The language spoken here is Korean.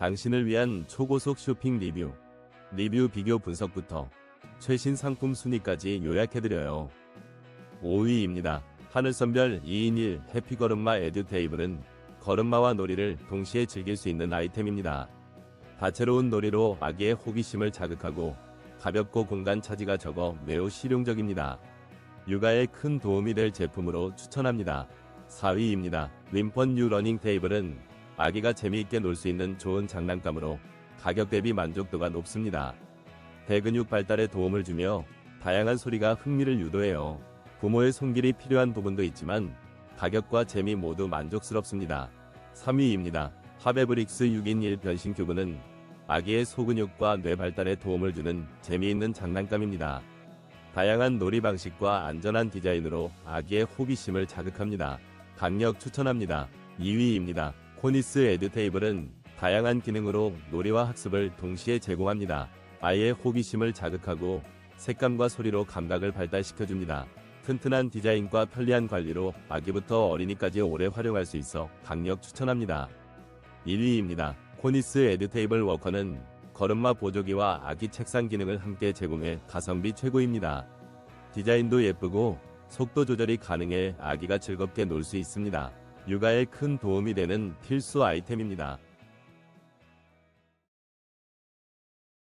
당신을 위한 초고속 쇼핑 리뷰, 리뷰 비교 분석부터 최신 상품 순위까지 요약해드려요. 5위입니다. 하늘선별 2인 1 해피걸음마 에듀 테이블은 걸음마와 놀이를 동시에 즐길 수 있는 아이템입니다. 다채로운 놀이로 아기의 호기심을 자극하고 가볍고 공간 차지가 적어 매우 실용적입니다. 육아에 큰 도움이 될 제품으로 추천합니다. 4위입니다. 림펀 뉴 러닝 테이블은 아기가 재미있게 놀 수 있는 좋은 장난감으로 가격 대비 만족도가 높습니다. 대근육 발달에 도움을 주며 다양한 소리가 흥미를 유도해요. 부모의 손길이 필요한 부분도 있지만 가격과 재미 모두 만족스럽습니다. 3위입니다. 하베브릭스 6인 1 변신 큐브는 아기의 소근육과 뇌 발달에 도움을 주는 재미있는 장난감입니다. 다양한 놀이 방식과 안전한 디자인으로 아기의 호기심을 자극합니다. 강력 추천합니다. 2위입니다. 코니스 에드 테이블은 다양한 기능으로 놀이와 학습을 동시에 제공합니다. 아이의 호기심을 자극하고 색감과 소리로 감각을 발달시켜줍니다. 튼튼한 디자인과 편리한 관리로 아기부터 어린이까지 오래 활용할 수 있어 강력 추천합니다. 1위입니다. 코니스 에드테이블 워커는 걸음마 보조기와 아기 책상 기능을 함께 제공해 가성비 최고입니다. 디자인도 예쁘고 속도 조절이 가능해 아기가 즐겁게 놀 수 있습니다. 육아에 큰 도움이 되는 필수 아이템입니다.